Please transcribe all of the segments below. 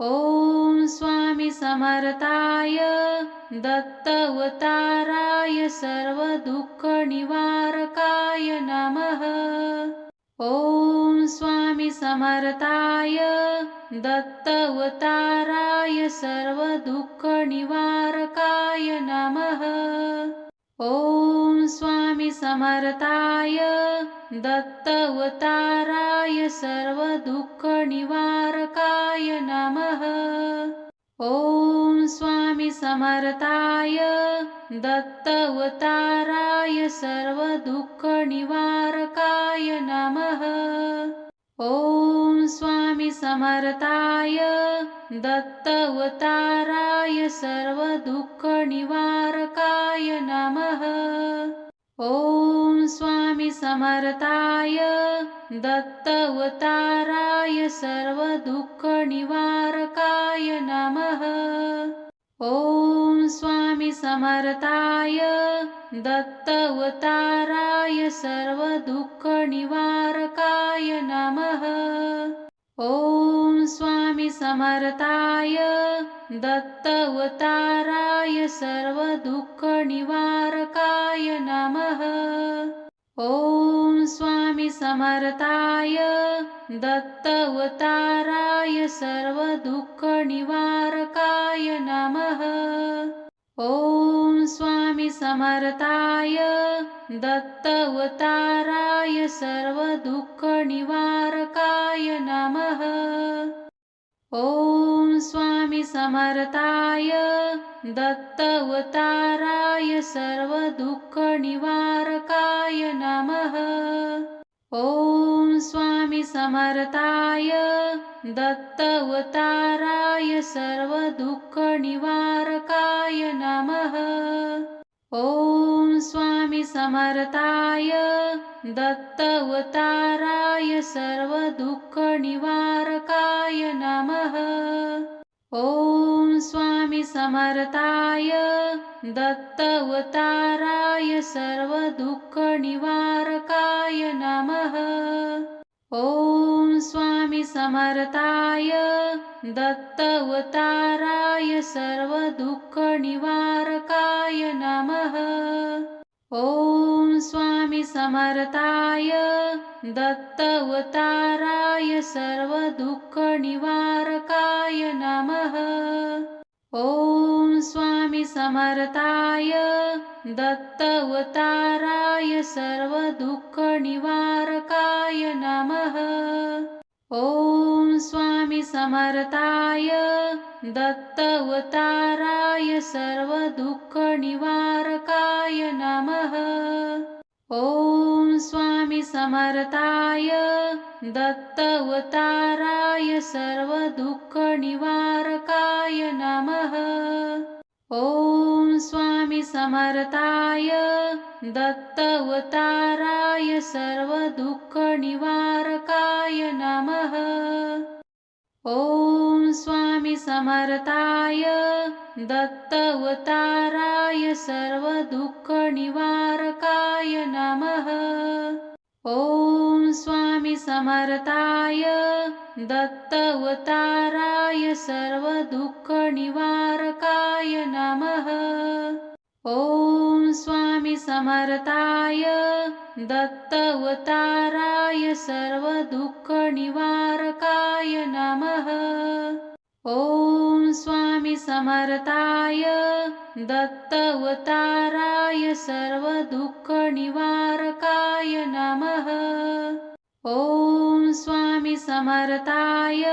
ॐ स्वामी समर्थाय दत्तवताराय सर्वदुःखनिवारकाय नमः। ॐ स्वामी समर्थाय दत्तवताराय सर्वदुःखनिवारकाय नमः। ॐ स्वामी समर्थाय दत्तवताराय सर्वदुःखनिवारकाय नमः। ॐ स्वामी समर्थाय दत्तवताराय सर्वदुःखनिवारकाय नमः। ॐ स्वामी समर्थाय दत्तवताराय सर्वदुःखनिवारकाय नमः ॐ स्वामी समर्थाय दत्तवताराय सर्वदुःखनिवारकाय नमः. ॐ स्वामी समर्थाय दत्तवताराय सर्वदुःखनिवारकाय नमः. स्वामी समर्थाय दत्तवताराय सर्वदुःखनिवारकाय नमः। ॐ स्वामी समर्थाय दत्तवताराय सर्वदुःखनिवारकाय नमः। ॐ स्वामी समर्थाय दत्तवताराय सर्वदुःखनिवारकाय नमः ॐ स्वामी समर्थाय दत्तवताराय सर्वदुःखनिवारकाय नमः। ॐ स्वामी समर्थाय दत्तवताराय सर्वदुःखनिवारकाय नमः। ॐ स्वामी समर्थाय दत्तवताराय सर्वदुःखनिवारकाय नमः। ॐ स्वामी समर्थाय दत्तवताराय सर्वदुःखनिवारकाय नमः। ॐ स्वामी समर्थाय दत्तवताराय सर्वदुःखनिवारकाय नमः ॐ स्वामी समर्थाय दत्तवताराय सर्वदुःखनिवारकाय नमः। ॐ स्वामी समर्थाय दत्तवताराय सर्वदुःखनिवारकाय नमः ॐ स्वामी समर्थाय दत्तवताराय सर्वदुःखनिवारकाय नमः। ॐ स्वामी समर्थाय दत्तवताराय सर्वदुःखनिवारकाय नमः ॐ स्वामी समर्थाय दत्तवताराय सर्वदुःखनिवारकाय नमः। ॐ स्वामी समर्थाय दत्तवताराय सर्वदुःखनिवारकाय नमः। ॐ स्वामी समर्थाय दत्तवताराय सर्वदुःखनिवारकाय नमः। ॐ स्वामी समर्थाय दत्तवताराय सर्वदुःखनिवारकाय नमः। ॐ स्वामी समर्थाय दत्तवताराय सर्वदुःखनिवारकाय नमः। ॐ स्वामी समर्थाय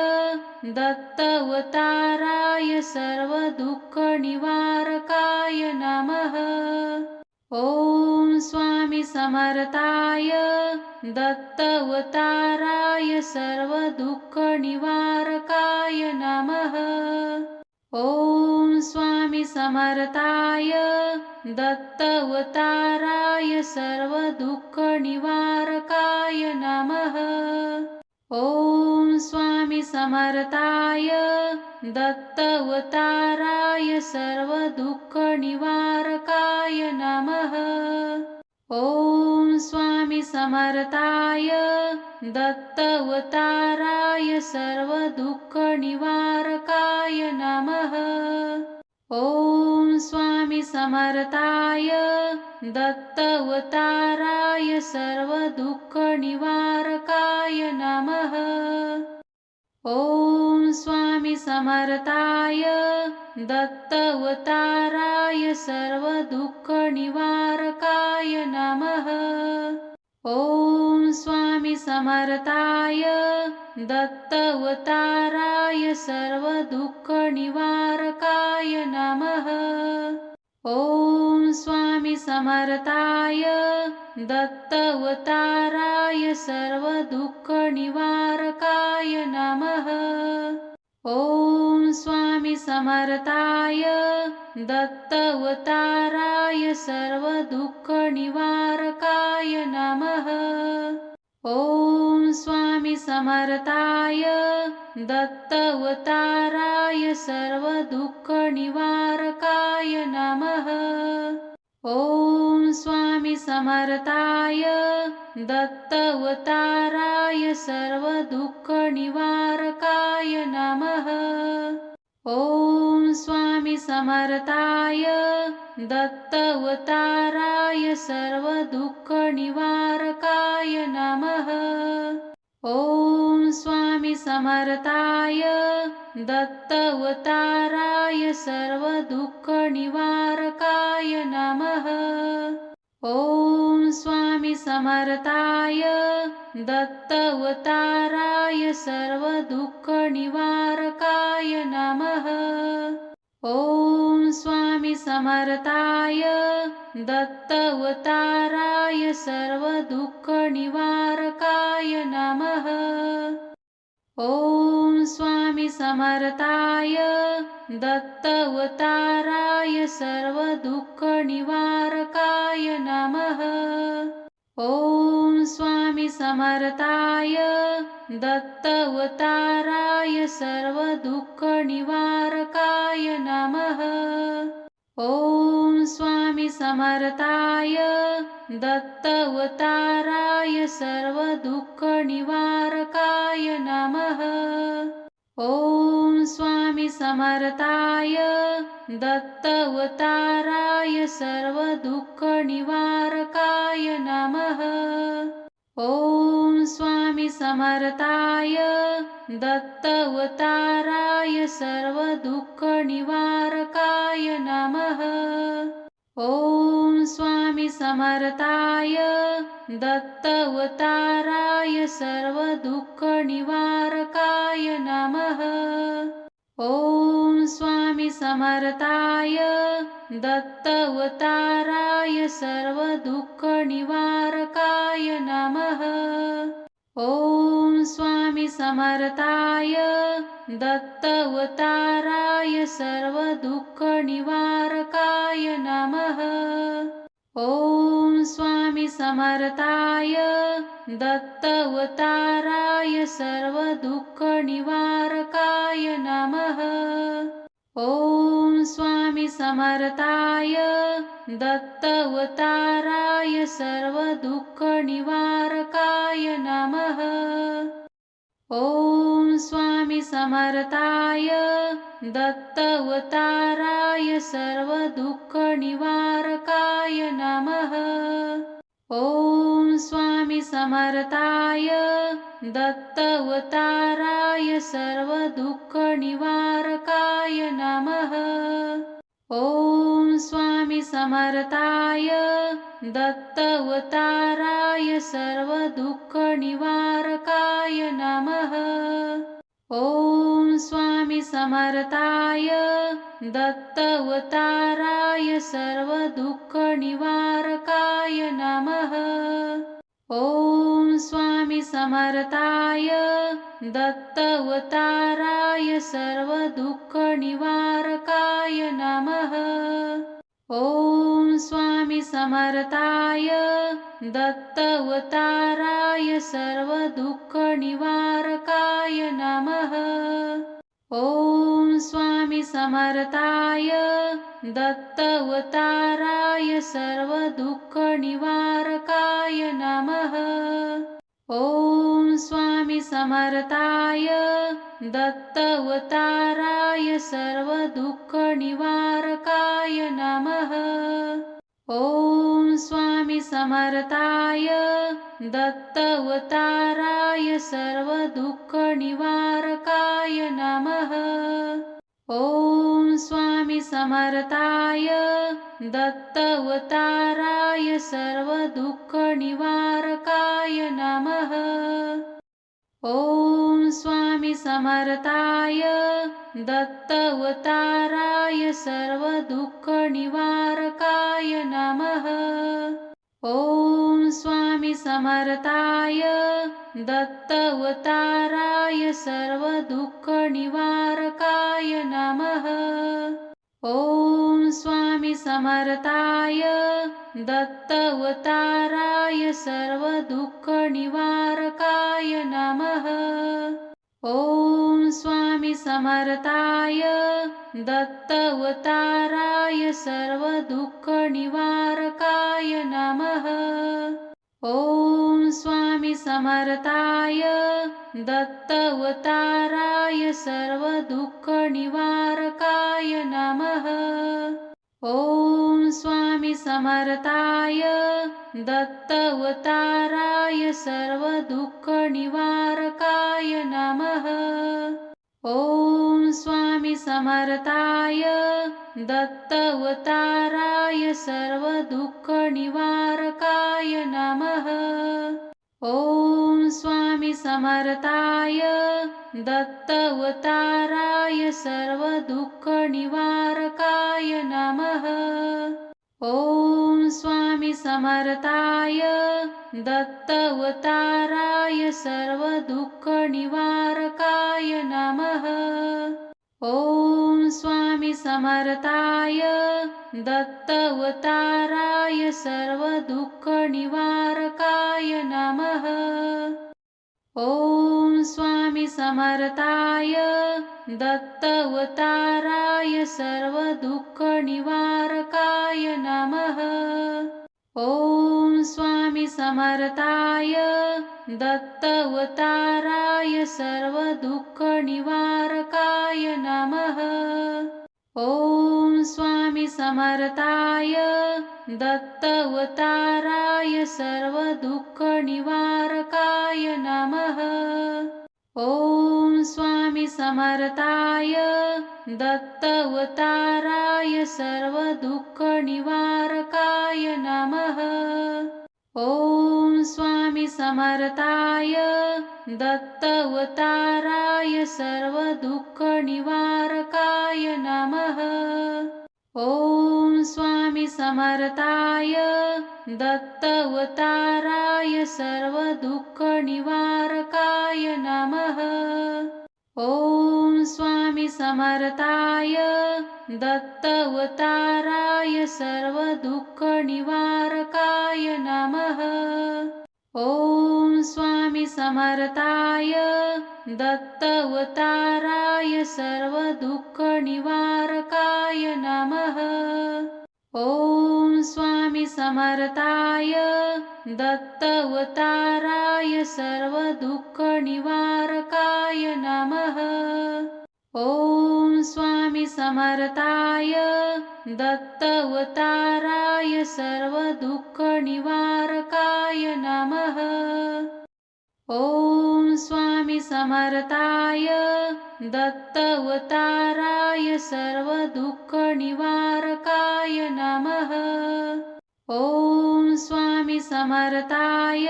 दत्तवताराय सर्वदुःखनिवारकाय नमः। ॐ स्वामी समर्थाय दत्तवताराय सर्वदुःखनिवारकाय नमः। ॐ स्वामी समर्थाय दत्तवताराय सर्वदुःखनिवारकाय नमः ॐ स्वामी समर्थाय दवताराय सर्वदुःख निवारकाय नमः। ॐ स्वामी समर्थाय दवताराय सर्वदुःख निवारकाय नमः। ॐ स्वामी समर्थाय समर्ताय दत्तवताराय सर्वदुःखनिवारकाय नमः। ॐ स्वामी समर्ताय दत्तवताराय सर्वदुःखनिवारकाय नमः। ॐ स्वामी समर्ताय दत्तवताराय सर्वदुःखनिवारकाय नमः ॐ स्वामी समर्ताय दत्तवताराय सर्वदुःखनिवारकाय नमः। ॐ स्वामी समर्ताय दत्तवताराय सर्वदुःखनिवारकाय नमः ॐ स्वामी समर्ताय दत्तवताराय सर्वदुःखनिवारकाय नमः। ॐ स्वामी समर्ताय दत्तवताराय सर्वदुःखनिवारकाय नमः। ॐ स्वामी समर्ताय दत्तवताराय सर्वदुःखनिवारकाय नमः। ॐ स्वामी समर्ताय दत्तवताराय सर्वदुःखनिवारकाय नमः। ॐ स्वामी समर्ताय दत्तवताराय सर्वदुःखनिवारकाय नमः ॐ स्वामी समर्ताय दत्तवताराय सर्वदुःखनिवारकाय नमः। ॐ स्वामी समर्ताय दत्तवताराय सर्वदुःखनिवारकाय नमः ॐ स्वामी समर्ताय दत्तवताराय सर्वदुःखनिवारकाय नमः। ॐ स्वामी समर्ताय दत्तवताराय सर्वदुःखनिवारकाय नमः ॐ स्वामी समर्ताय दत्तवताराय सर्वदुःखनिवारकाय नमः। ॐ स्वामी समर्ताय दत्तवताराय सर्वदुःखनिवारकाय नमः ॐ स्वामी समर्ताय दत्तवताराय सर्वदुःखनिवारकाय नमः। ॐ स्वामी समर्ताय दत्तवताराय सर्वदुःखनिवारकाय नमः। ॐ स्वामी समर्ताय दत्तवताराय सर्वदुःखनिवारकाय नमः। ॐ स्वामी समर्ताय दत्तवताराय सर्वदुःखनिवारकाय नमः। ॐ स्वामी समर्ताय दत्तवताराय सर्वदुःखनिवारकाय नमः ॐ स्वामी समर्ताय दत्तवताराय सर्वदुःखनिवारकाय नमः। ॐ स्वामी समर्ताय दत्तवताराय सर्वदुःखनिवारकाय नमः। ॐ स्वामी समर्ताय दत्तवताराय सर्वदुःखनिवारकाय नमः। ॐ स्वामी समर्ताय दत्तवताराय सर्वदुःखनिवारकाय नमः। ॐ स्वामी समर्ताय दत्तवताराय सर्वदुःखनिवारकाय नमः। ॐ समर्थाय दत्तवताराय सर्वदुःखनिवारकाय नमः। ॐ स्वामी समर्ताय दत्तवताराय सर्वदुःखनिवारकाय नमः। ॐ स्वामी समर्थाय दत्तवताराय सर्वदुःखनिवारकाय नमः। ॐ स्वामी समर्थाय दत्तवताराय सर्वदुःखनिवारकाय नमः। ॐ स्वामी समर्थाय दत्तवताराय सर्वदुःखनिवारकाय नमः। ॐ स्वामी समर्थाय दत्तवताराय सर्वदुःखनिवारकाय नमः। ॐ स्वामी समर्थाय दत्तवताराय सर्वदुःखनिवारकाय नमः। ॐ स्वामी समर्थाय दत्तवताराय सर्वदुःखनिवारकाय नमः ॐ स्वामी समर्थाय दत्तवताराय सर्वदुःखनिवारकाय नमः। ॐ स्वामी समर्थाय दत्तवताराय सर्वदुःखनिवारकाय नमः। ॐ स्वामी समर्थाय दत्तवताराय सर्वदुःखनिवारकाय नमः। ॐ स्वामी समर्थाय दत्तवताराय सर्वदुःखनिवारकाय नमः। ॐ स्वामी समर्थाय दत्तवताराय सर्वदुःखनिवारकाय नमः ॐ स्वामी समर्थाय दत्तवताराय सर्वदुःखनिवारकाय नमः। ॐ स्वामी समर्थाय दत्तवताराय सर्वदुःखनिवारकाय नमः ॐ स्वामी समर्थाय दत्तवताराय सर्वदुःखनिवारकाय नमः। ॐ स्वामी समर्थाय दत्तवताराय सर्वदुःखनिवारकाय नमः ॐ स्वामी समर्थाय दत्तवताराय सर्वदुःखनिवारकाय नमः। ॐ स्वामी समर्थाय दत्तवताराय सर्वदुःखनिवारकाय नमः ॐ स्वामी समर्थाय दत्तवताराय सर्वदुःखनिवारकाय नमः। ॐ स्वामी समर्थाय दत्तवताराय सर्वदुःखनिवारकाय नमः। ॐ स्वामी समर्थाय दत्तवताराय सर्वदुःखनिवारकाय नमः। ॐ स्वामी समर्थाय दत्तवताराय सर्वदुःखनिवारकाय नमः। ॐ स्वामी समर्थाय दत्तवताराय सर्वदुःखनिवारकाय नमः। ॐ स्वामी समर्थाय दत्तवताराय सर्वदुःखनिवारकाय नमः. ॐ स्वामी समर्थाय दत्तवताराय सर्वदुःखनिवारकाय नमः. ॐ स्वामी समर्थाय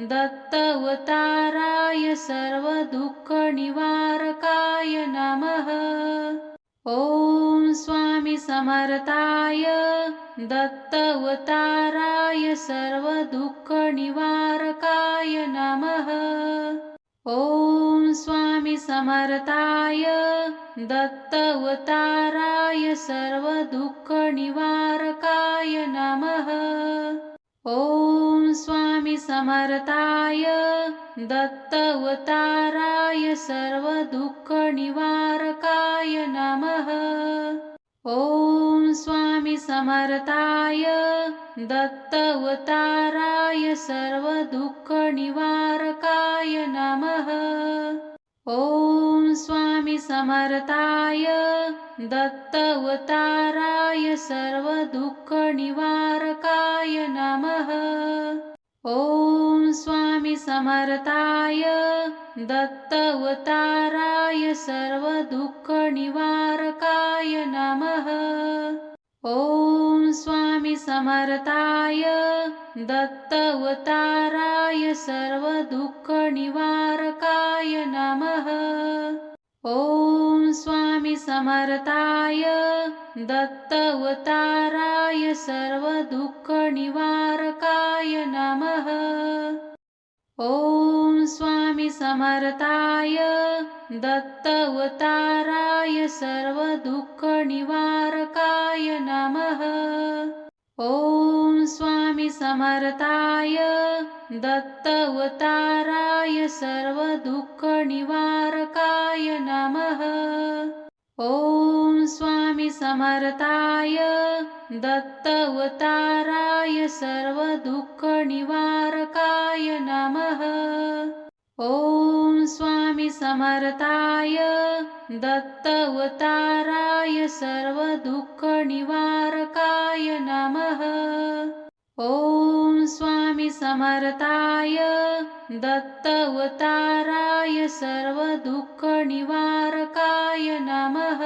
दत्तवताराय सर्वदुःखनिवारकाय नमः ॐ स्वामी समर्थाय दत्तवताराय सर्वदुःखनिवारकाय नमः। ॐ स्वामी समर्थाय दत्तवताराय सर्वदुःखनिवारकाय नमः ॐ स्वामी समर्थाय दत्तवताराय सर्वदुःखनिवारकाय नमः। ॐ स्वामी समर्थाय दत्तवताराय सर्वदुःखनिवारकाय नमः। ॐ स्वामी समर्थाय दत्तवताराय सर्वदुःखनिवारकाय नमः। ॐ स्वामी समर्थाय दत्तवताराय सर्वदुःखनिवारकाय नमः। ॐ स्वामी समर्थाय दत्तवताराय सर्वदुःखनिवारकाय नमः ॐ स्वामी समर्थाय दत्तवताराय सर्वदुःखनिवारकाय नमः। ॐ स्वामी समर्थाय दत्तवताराय सर्वदुःखनिवारकाय नमः। ॐ स्वामी समर्थाय दत्तवताराय सर्वदुःखनिवारकाय नमः। ॐ स्वामी समर्थाय दत्तवताराय सर्वदुःखनिवारकाय नमः। ॐ स्वामी समर्थाय दत्तवताराय सर्वदुःखनिवारकाय नमः ॐ स्वामी समर्थाय दत्तवताराय सर्वदुःखनिवारकाय नमः।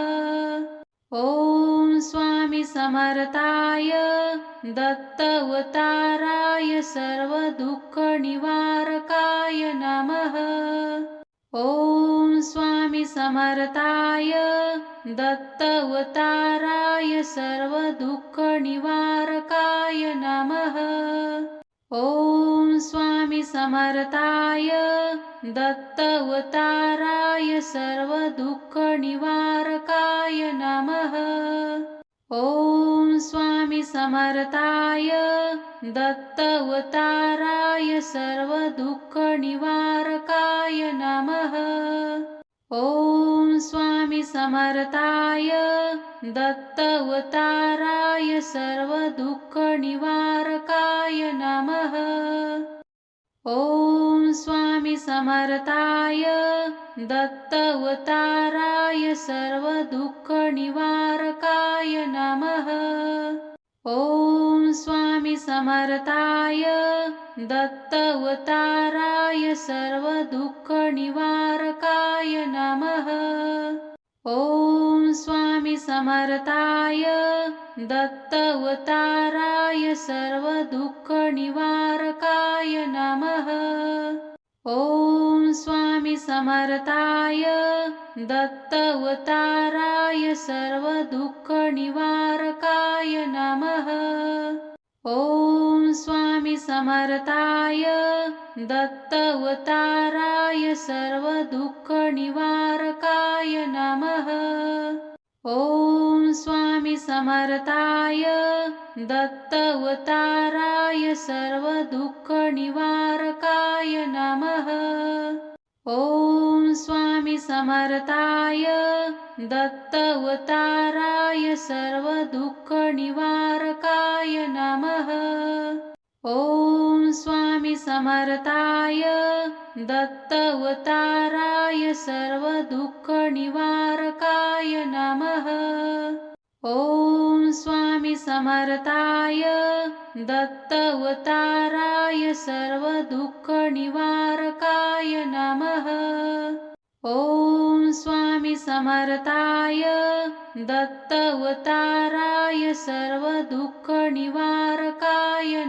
ॐ स्वामी समर्थाय दत्तवताराय सर्वदुःखनिवारकाय नमः। ॐ स्वामी समर्थाय दत्तवताराय सर्वदुःखनिवारकाय नमः। ॐ स्वामी समर्थाय दत्तवताराय सर्वदुःखनिवारकाय नमः। ॐ स्वामी समर्थाय दत्तवताराय सर्वदुःखनिवारकाय नमः। ॐ स्वामी समर्थाय दत्तवताराय सर्वदुःखनिवारकाय नमः। ॐ स्वामी समर्थाय दत्तवताराय सर्वदुःखनिवारकाय नमः। ॐ स्वामी समर्थाय दत्तवताराय सर्वदुःखनिवारकाय नमः। ॐ स्वामी समर्थाय दत्तवताराय सर्वदुःखनिवारकाय नमः। ॐ स्वामी समर्थाय दत्तवताराय सर्वदुःखनिवारकाय नमः ॐ स्वामी समर्थाय दत्तवताराय सर्वदुःखनिवारकाय नमः। ॐ स्वामी समर्थाय दत्तवताराय सर्वदुःखनिवारकाय नमः ॐ स्वामी समर्थाय दत्तवताराय सर्वदुःखनिवारकाय नमः। ॐ स्वामी समर्थाय दत्तवताराय सर्वदुःखनिवारकाय नमः। ॐ स्वामी समर्थाय दत्तवताराय सर्वदुःखनिवारकाय नमः। ॐ स्वामी समर्थाय दत्तवताराय सर्वदुःखनिवारकाय